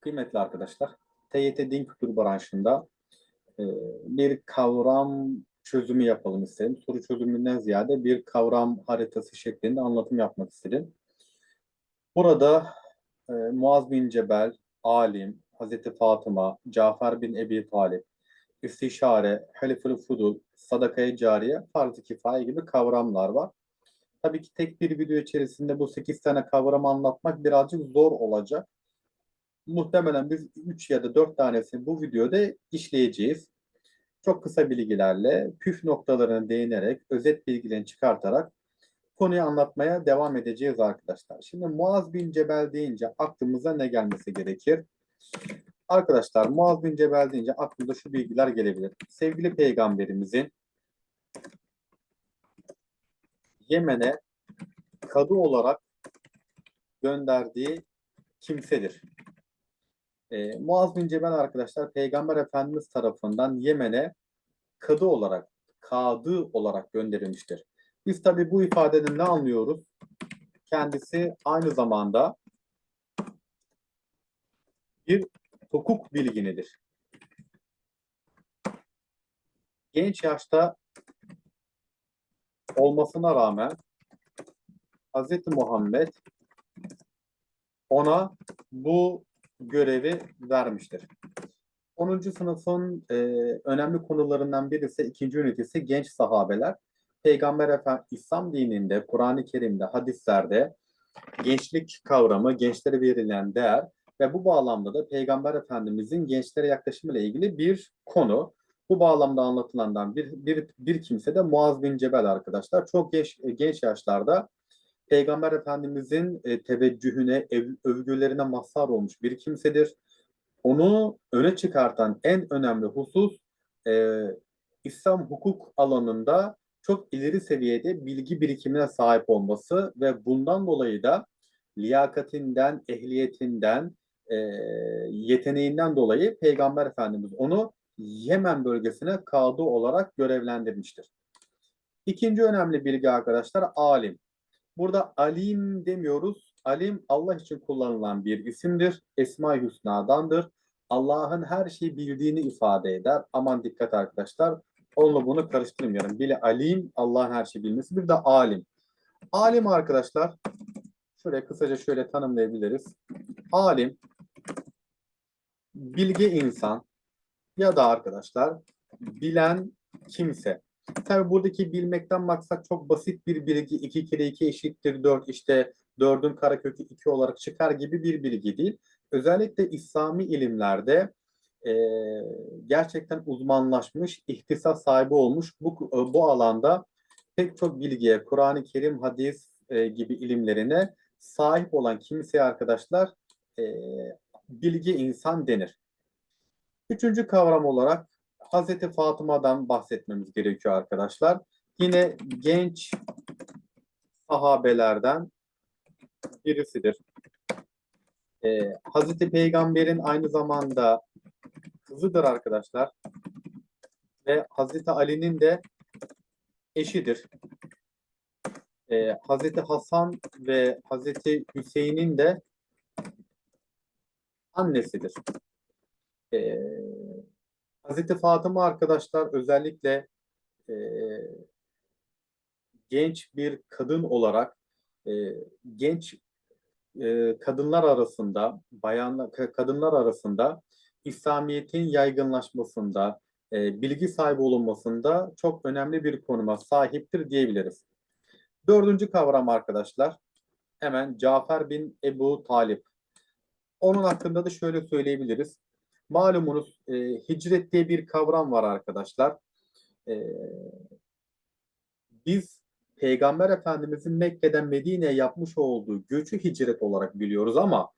Kıymetli arkadaşlar, TYT Din Kültürü branşında e, bir kavram çözümü yapalım istedim. Soru çözümünden ziyade bir kavram haritası şeklinde anlatım yapmak istedim. Burada e, Muaz bin Cebel, alim, Hazreti Fatıma, Cafer bin Ebi Talip, istişare, halifül fudul, sadakaya cariye, farz-ı kifaye gibi kavramlar var. Tabii ki tek bir video içerisinde bu 8 tane kavramı anlatmak birazcık zor olacak muhtemelen biz 3 ya da 4 tanesini bu videoda işleyeceğiz. Çok kısa bilgilerle, püf noktalarına değinerek, özet bilgilerini çıkartarak konuyu anlatmaya devam edeceğiz arkadaşlar. Şimdi Muaz bin Cebel deyince aklımıza ne gelmesi gerekir? Arkadaşlar Muaz bin Cebel deyince aklımıza şu bilgiler gelebilir. Sevgili peygamberimizin Yemen'e kadı olarak gönderdiği kimsedir. E, Muaz bin Cebel arkadaşlar Peygamber Efendimiz tarafından Yemen'e kadı olarak, kadı olarak gönderilmiştir. Biz tabi bu ifadeden ne anlıyoruz? Kendisi aynı zamanda bir hukuk bilginidir. Genç yaşta olmasına rağmen Hz. Muhammed ona bu görevi vermiştir. 10. sınıfın e, önemli konularından birisi ikinci ünitesi genç sahabeler. Peygamber Efendimiz İslam dininde, Kur'an-ı Kerim'de, hadislerde gençlik kavramı, gençlere verilen değer ve bu bağlamda da Peygamber Efendimizin gençlere yaklaşımıyla ilgili bir konu. Bu bağlamda anlatılandan bir, bir, bir kimse de Muaz bin Cebel arkadaşlar. Çok genç, genç yaşlarda Peygamber Efendimizin e, teveccühüne, ev, övgülerine mazhar olmuş bir kimsedir. Onu öne çıkartan en önemli husus e, İslam hukuk alanında çok ileri seviyede bilgi birikimine sahip olması ve bundan dolayı da liyakatinden, ehliyetinden, e, yeteneğinden dolayı Peygamber Efendimiz onu Yemen bölgesine kadı olarak görevlendirmiştir. İkinci önemli bilgi arkadaşlar alim. Burada alim demiyoruz. Alim Allah için kullanılan bir isimdir. Esma-i Hüsna'dandır. Allah'ın her şeyi bildiğini ifade eder. Aman dikkat arkadaşlar. Onunla bunu karıştırmayalım. Bile alim Allah'ın her şeyi bilmesi. Bir de alim. Alim arkadaşlar şöyle kısaca şöyle tanımlayabiliriz. Alim bilge insan ya da arkadaşlar bilen kimse. Tabi buradaki bilmekten maksat çok basit bir bilgi. 2 kere 2 eşittir 4 işte 4'ün karekökü 2 olarak çıkar gibi bir bilgi değil. Özellikle İslami ilimlerde e, gerçekten uzmanlaşmış, ihtisas sahibi olmuş bu, bu alanda pek çok bilgiye, Kur'an-ı Kerim, hadis e, gibi ilimlerine sahip olan kimseye arkadaşlar e, bilgi insan denir. Üçüncü kavram olarak Hazreti Fatıma'dan bahsetmemiz gerekiyor arkadaşlar. Yine genç sahabelerden birisidir. Ee, Hazreti Peygamber'in aynı zamanda kızıdır arkadaşlar. Ve Hazreti Ali'nin de eşidir. Ee, Hazreti Hasan ve Hazreti Hüseyin'in de annesidir. Ee, Hazreti Fatıma arkadaşlar özellikle e, genç bir kadın olarak e, genç e, kadınlar arasında, bayanlar kadınlar arasında İslamiyet'in yaygınlaşmasında, e, bilgi sahibi olunmasında çok önemli bir konuma sahiptir diyebiliriz. Dördüncü kavram arkadaşlar, hemen Cafer bin Ebu Talip. Onun hakkında da şöyle söyleyebiliriz. Malumunuz e, hicret diye bir kavram var arkadaşlar. E, biz Peygamber Efendimizin Mekke'den Medine'ye yapmış olduğu göçü hicret olarak biliyoruz ama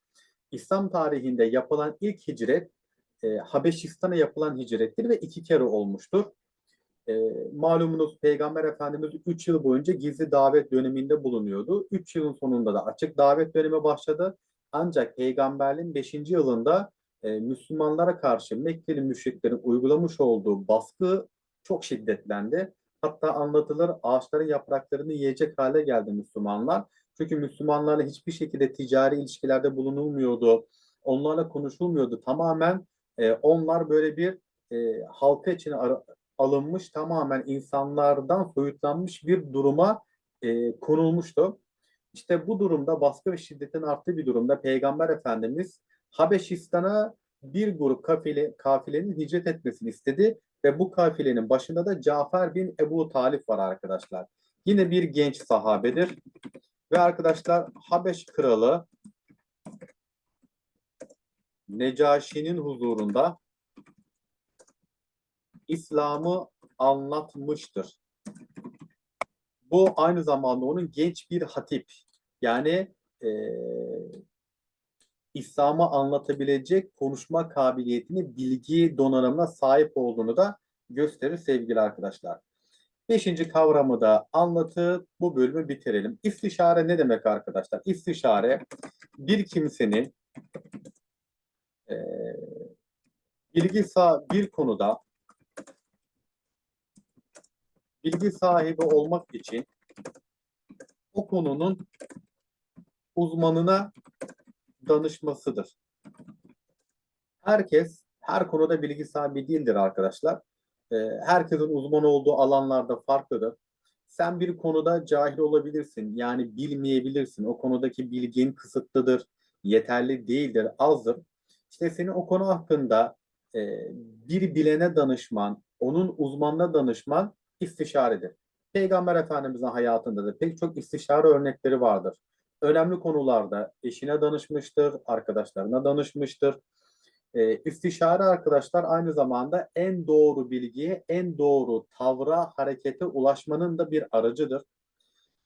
İslam tarihinde yapılan ilk hicret e, Habeşistan'a yapılan hicrettir ve iki kere olmuştur. E, malumunuz Peygamber Efendimiz 3 yıl boyunca gizli davet döneminde bulunuyordu. 3 yılın sonunda da açık davet dönemi başladı. Ancak peygamberliğin 5. yılında e, Müslümanlara karşı Mekkeli müşriklerin uygulamış olduğu baskı çok şiddetlendi. Hatta anlatılır ağaçların yapraklarını yiyecek hale geldi Müslümanlar. Çünkü Müslümanlarla hiçbir şekilde ticari ilişkilerde bulunulmuyordu. onlarla konuşulmuyordu. Tamamen e, onlar böyle bir e, halka içine alınmış, tamamen insanlardan soyutlanmış bir duruma e, konulmuştu. İşte bu durumda baskı ve şiddetin arttığı bir durumda Peygamber Efendimiz Habeşistan'a bir grup kafile, kafilenin hicret etmesini istedi ve bu kafilenin başında da Cafer bin Ebu Talip var arkadaşlar. Yine bir genç sahabedir. Ve arkadaşlar Habeş kralı Necaşi'nin huzurunda İslam'ı anlatmıştır. Bu aynı zamanda onun genç bir hatip. Yani eee İslam'ı anlatabilecek konuşma kabiliyetini, bilgi donanımına sahip olduğunu da gösterir sevgili arkadaşlar. Beşinci kavramı da anlatıp bu bölümü bitirelim. İstişare ne demek arkadaşlar? İstişare bir kimsenin eee bilgi sa- bir konuda bilgi sahibi olmak için o konunun uzmanına danışmasıdır. Herkes her konuda bilgi sahibi değildir arkadaşlar. Ee, herkesin uzman olduğu alanlarda farklıdır. Sen bir konuda cahil olabilirsin. Yani bilmeyebilirsin. O konudaki bilgin kısıtlıdır, yeterli değildir, azdır. İşte senin o konu hakkında e, bir bilene danışman, onun uzmanına danışman istişaredir. Peygamber Efendimiz'in hayatında da pek çok istişare örnekleri vardır. Önemli konularda eşine danışmıştır, arkadaşlarına danışmıştır. Ee, istişare arkadaşlar aynı zamanda en doğru bilgiye, en doğru tavra, harekete ulaşmanın da bir aracıdır.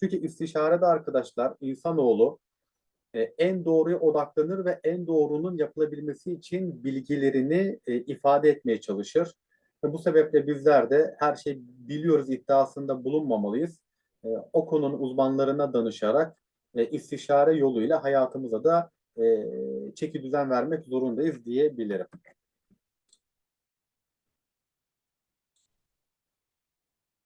Çünkü istişarede arkadaşlar insanoğlu e, en doğruya odaklanır ve en doğrunun yapılabilmesi için bilgilerini e, ifade etmeye çalışır. Ve bu sebeple bizler de her şeyi biliyoruz iddiasında bulunmamalıyız. E, o konunun uzmanlarına danışarak e, istişare yoluyla hayatımıza da e, çeki düzen vermek zorundayız diyebilirim.